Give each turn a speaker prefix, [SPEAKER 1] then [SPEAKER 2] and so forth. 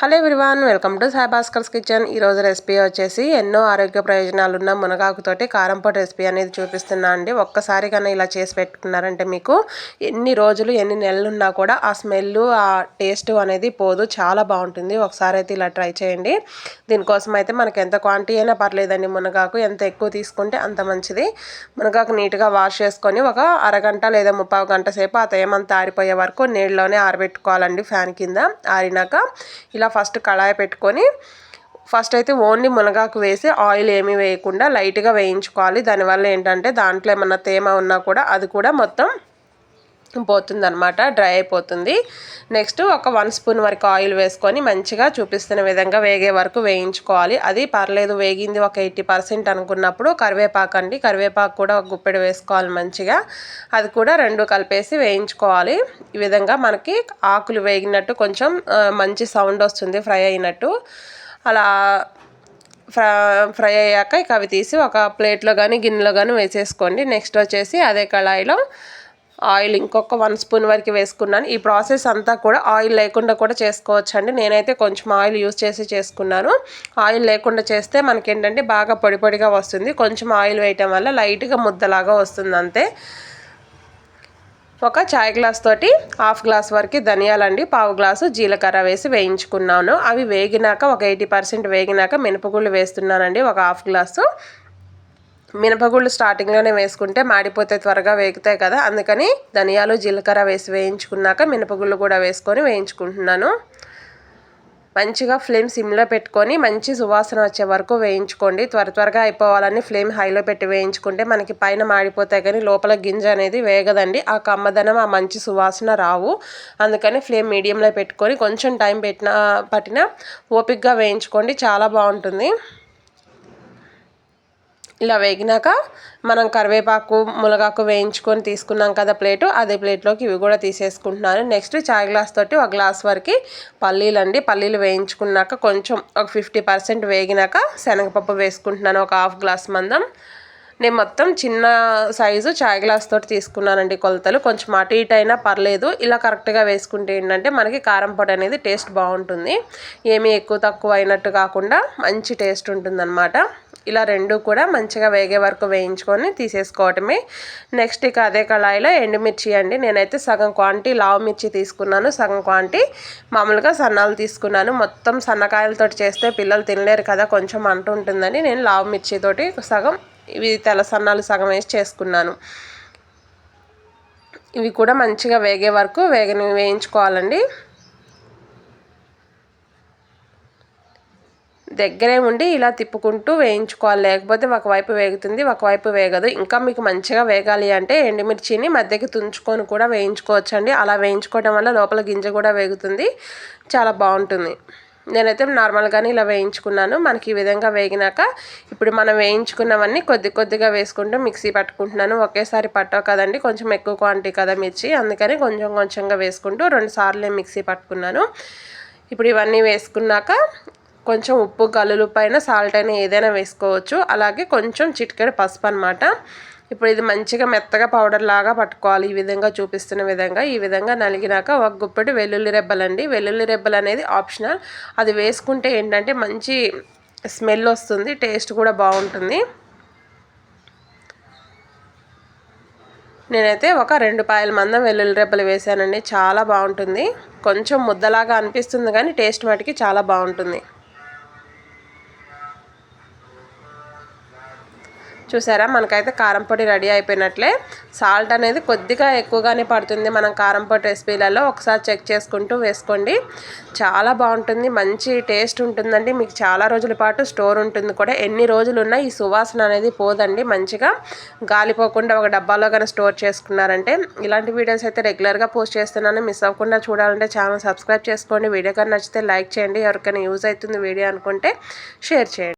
[SPEAKER 1] Hello everyone welcome to Sai Bhaskar's kitchen. ఈరోజు recipe వచ్చేసి ఎన్నో ఆరోగ్య ప్రయోజనాలు ఉన్న మునగాకుతోటి కారంపొడి రెసిపీ అనేది చూపిస్తున్నా అండి. ఒక్కసారి కన్నా ఇలా చేసి పెట్టుకున్నారంటే మీకు ఎన్ని రోజులు ఎన్ని నెలలు ఉన్నా కూడా ఆ స్మెల్ ఆ టేస్ట్ అనేది పోదు. చాలా బాగుంటుంది. ఒకసారి అయితే ఇలా ట్రై చేయండి. దీనికోసం అయితే మనకు ఎంత క్వాంటిటీ అయినా పర్లేదండి మునగాకు. ఎంత ఎక్కువ తీసుకుంటే అంత మంచిది. మునగాకు నీట్గా వాష్ చేసుకొని ఒక అరగంట లేదా ముప్పావు గంట సేపు ఆ తేమంతా ఆరిపోయే వరకు నీళ్ళలోనే ఆరబెట్టుకోవాలండి ఫ్యాన్ కింద. ఆరినాక ఇలా ఫస్ట్ కళాయి పెట్టుకొని ఫస్ట్ అయితే ఓన్లీ మునగాకు వేసి ఆయిల్ ఏమీ వేయకుండా లైట్గా వేయించుకోవాలి. దానివల్ల ఏంటంటే దాంట్లో ఏమన్నా తేమ ఉన్నా కూడా అది కూడా మొత్తం పోతుంది అనమాట డ్రై అయిపోతుంది. నెక్స్ట్ ఒక వన్ స్పూన్ వరకు ఆయిల్ వేసుకొని మంచిగా చూపిస్తున్న విధంగా వేగే వరకు వేయించుకోవాలి. అది పర్లేదు వేగింది ఒక ఎయిటీ పర్సెంట్ అనుకున్నప్పుడు కరివేపాకు అండి. కరివేపాకు కూడా ఒక గుప్పెడు వేసుకోవాలి మంచిగా. అది కూడా రెండు కలిపేసి వేయించుకోవాలి. ఈ విధంగా మనకి ఆకులు వేగినట్టు కొంచెం మంచి సౌండ్ వస్తుంది ఫ్రై అయినట్టు. అలా ఫ్రై అయ్యాక ఇక అవి తీసి ఒక ప్లేట్లో కానీ గిన్నెలో కానీ వేసేసుకోండి. నెక్స్ట్ వచ్చేసి అదే కళాయిలో ఆయిల్ ఇంకొక వన్ స్పూన్ వరకు వేసుకున్నాను. ఈ ప్రాసెస్ అంతా కూడా ఆయిల్ లేకుండా కూడా చేసుకోవచ్చు అండి నేనైతే కొంచెం ఆయిల్ యూస్ చేసి చేసుకున్నాను. ఆయిల్ లేకుండా చేస్తే మనకేంటంటే బాగా పొడి పొడిగా వస్తుంది. కొంచెం ఆయిల్ వేయటం వల్ల లైట్గా ముద్దలాగా వస్తుంది అంతే. ఒక చాయ్ గ్లాస్ తోటి హాఫ్ గ్లాస్ వరకు ధనియాలండి పావు గ్లాసు జీలకర్ర వేసి వేయించుకున్నాను. అవి వేగినాక ఒక ఎయిటీ పర్సెంట్ వేగినాక మినపగుళ్ళు వేస్తున్నానండి ఒక హాఫ్ గ్లాసు. మినపగుళ్ళు స్టార్టింగ్లోనే వేసుకుంటే మాడిపోతే త్వరగా వేగుతాయి కదా. అందుకని ధనియాలు జీలకర్ర వేసి వేయించుకున్నాక మినపగుళ్ళు కూడా వేసుకొని వేయించుకుంటున్నాను. మంచిగా ఫ్లేమ్ సిమ్లో పెట్టుకొని మంచి సువాసన వచ్చే వరకు వేయించుకోండి. త్వర త్వరగా అయిపోవాలని ఫ్లేమ్ హైలో పెట్టి వేయించుకుంటే మనకి పైన మాడిపోతాయి కానీ లోపల గింజ అనేది వేగదండి. ఆ కమ్మదనం ఆ మంచి సువాసన రావు. అందుకని ఫ్లేమ్ మీడియంలో పెట్టుకొని కొంచెం టైం పెట్టిన పట్టిన ఓపిక్గా వేయించుకోండి. చాలా బాగుంటుంది. ఇలా వేగినాక మనం కరివేపాకు మునగాకు వేయించుకొని తీసుకున్నాం కదా ప్లేటు అదే ప్లేట్లోకి ఇవి కూడా తీసేసుకుంటున్నాను. నెక్స్ట్ చాయ్ గ్లాస్ తోటి ఒక గ్లాస్ వరకు పల్లీలు అండి. పల్లీలు వేయించుకున్నాక కొంచెం ఒక ఫిఫ్టీ పర్సెంట్ వేగినాక శనగపప్పు వేసుకుంటున్నాను. ఒక హాఫ్ గ్లాస్ మందం. నేను మొత్తం చిన్న సైజు చాయ్ గ్లాస్ తోటి తీసుకున్నానండి కొలతలు. కొంచెం అటు ఇటు అయినా పర్లేదు. ఇలా కరెక్ట్గా వేసుకుంటే ఏంటంటే మనకి కారం పొడి అనేది టేస్ట్ బాగుంటుంది. ఏమీ ఎక్కువ తక్కువ అయినట్టు కాకుండా మంచి టేస్ట్ ఉంటుందన్నమాట. ఇలా రెండు కూడా మంచిగా వేగే వరకు వేయించుకొని తీసేసుకోవటమే. నెక్స్ట్ ఇక అదే కళాయిలో ఎండుమిర్చి అండి. నేనైతే సగం క్వాంటిటీ లావు మిర్చి తీసుకున్నాను. సగం క్వాంటిటీ మామూలుగా సన్నాలు తీసుకున్నాను. మొత్తం సన్నకాయలతో చేస్తే పిల్లలు తినలేరు కదా కొంచెం అంటుంటుందని నేను లావు మిర్చితోటి సగం ఇవి తలసన్నాలు సగం వేసి చేసుకున్నాను. ఇవి కూడా మంచిగా వేగే వరకు వేగని వేయించుకోవాలండి. దగ్గరే ఉండి ఇలా తిప్పుకుంటూ వేయించుకోవాలి. లేకపోతే ఒకవైపు వేగుతుంది ఒకవైపు వేగదు. ఇంకా మీకు మంచిగా వేగాలి అంటే ఎండుమిర్చిని మధ్యకి తుంచుకొని కూడా వేయించుకోవచ్చండి. అలా వేయించుకోవడం వల్ల లోపల గింజ కూడా వేగుతుంది. చాలా బాగుంటుంది. నేనైతే నార్మల్గానే ఇలా వేయించుకున్నాను. మనకి ఈ విధంగా వేగినాక ఇప్పుడు మనం వేయించుకున్నవన్నీ కొద్ది కొద్దిగా వేసుకుంటూ మిక్సీ పట్టుకుంటున్నాను. ఒకేసారి పట్టవు కదండి కొంచెం ఎక్కువ క్వాంటిటీ కదా మిర్చి. అందుకని కొంచెం కొంచెంగా వేసుకుంటూ రెండు సార్లు మిక్సీ పట్టుకున్నాను. ఇప్పుడు ఇవన్నీ వేసుకున్నాక కొంచెం ఉప్పు గలులు పైన సాల్ట్ అయినా ఏదైనా వేసుకోవచ్చు. అలాగే కొంచెం చిటికెడు పసుపు అనమాట ఇప్పుడు ఇది మంచిగా మెత్తగా పౌడర్ లాగా పట్టుకోవాలి. ఈ విధంగా చూపిస్తున్న విధంగా ఈ విధంగా నలిగినాక ఒక గుప్పెడు వెల్లుల్లి రెబ్బలండి. వెల్లుల్లి రెబ్బలు అనేది ఆప్షనల్ అది వేసుకుంటే ఏంటంటే మంచి స్మెల్ వస్తుంది టేస్ట్ కూడా బాగుంటుంది. నేనైతే ఒక రెండు పాయల మందం వెల్లుల్లి రెబ్బలు వేసానండి. చాలా బాగుంటుంది. కొంచెం ముద్దలాగా అనిపిస్తుంది కానీ టేస్ట్ మటుకి చాలా బాగుంటుంది. చూసారా? మనకైతే కారం పొడి రెడీ అయిపోయినట్లే. సాల్ట్ అనేది కొద్దిగా ఎక్కువగానే పడుతుంది మనం కారం పొడి రెసిపీలలో. ఒకసారి చెక్ చేసుకుంటూ వేసుకోండి. చాలా బాగుంటుంది. మంచి టేస్ట్ ఉంటుందండి. మీకు చాలా రోజుల పాటు స్టోర్ ఉంటుంది కూడా. ఎన్ని రోజులు ఉన్నా ఈ సువాసన అనేది పోదండి. మంచిగా గాలిపోకుండా ఒక డబ్బాలో కానీ స్టోర్ చేసుకున్నారంటే ఇలాంటి వీడియోస్ అయితే రెగ్యులర్గా పోస్ట్ చేస్తున్నాను. మిస్ అవ్వకుండా చూడాలంటే ఛానల్ సబ్స్క్రైబ్ చేసుకోండి. వీడియో కానీ నచ్చితే లైక్ చేయండి. ఎవరికైనా యూజ్ అవుతుంది వీడియో అనుకుంటే షేర్ చేయండి.